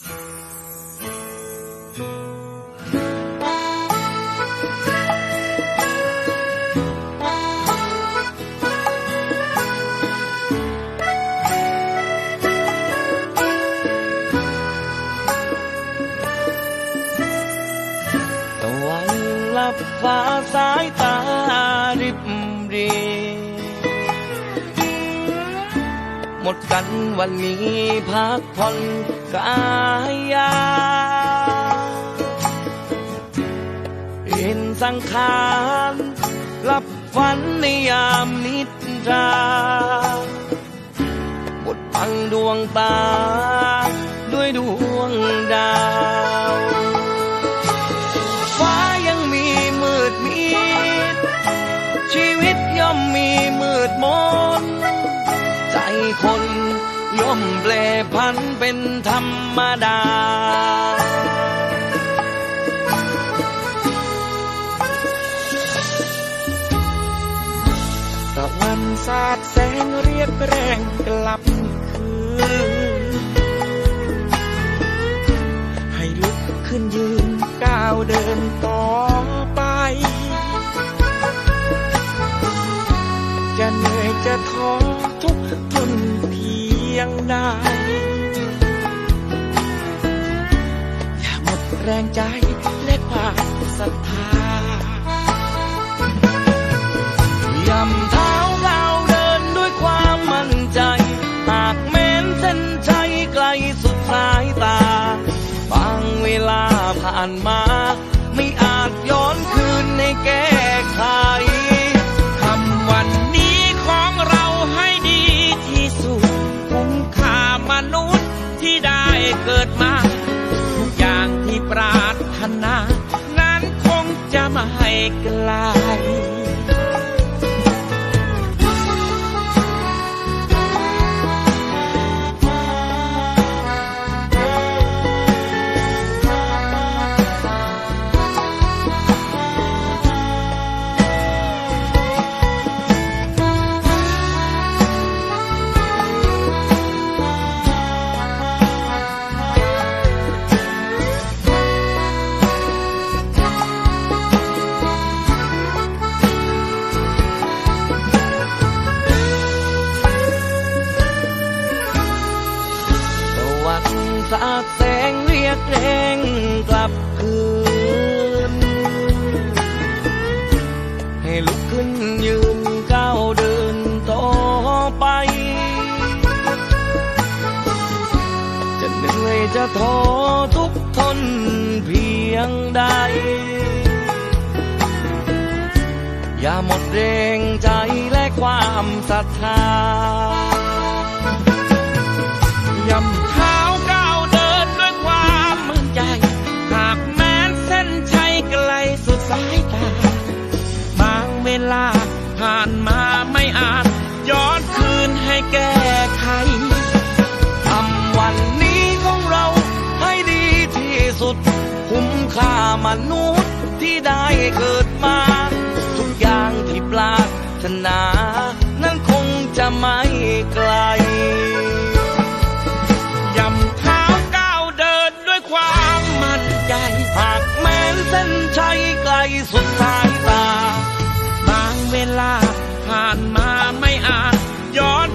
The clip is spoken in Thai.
ต หมดกันวันนี้พักผ่อนกายาเห็นสังขารหลับฝันในยามนิทราบดพังดวงตาด้วยดวง คน ย่อมแปรพันเป็นธรรมดา ตะวันสาดแสงเรียกแรงกลับคืน ให้ลุกขึ้นยืนก้าวเดินต่อไปจะเหนื่อยจะท้อ ยงใดอย่าหมดแรงใจและความศรัทธายำเท้าก้าเดินด้วยความมั่นใจ หากแม้นเส้นชัยไกลสุดสายตา บางเวลาผ่านมา ปรารถนา นั้นคงจะไม่ไกล สาดแสงเรียกแรงกลับคืน ให้ลุกขึ้นยืนก้าวเดินต่อไป จะเหนื่อยจะท้อทุกทนเพียงใด อย่าหมดแรงใจและความศรัทธายำ คุ้มค่ามนุษย์ที่ได้เกิดมา ทุกอย่างที่ปรารถนา นั้นคงจะไม่ไกลย่ำเท้าก้าวเดินด้วยความมั่นใจ หากแม้นเส้นชัยไกลสุดสายตา บางเวลาผ่านมาไม่อาจย้อน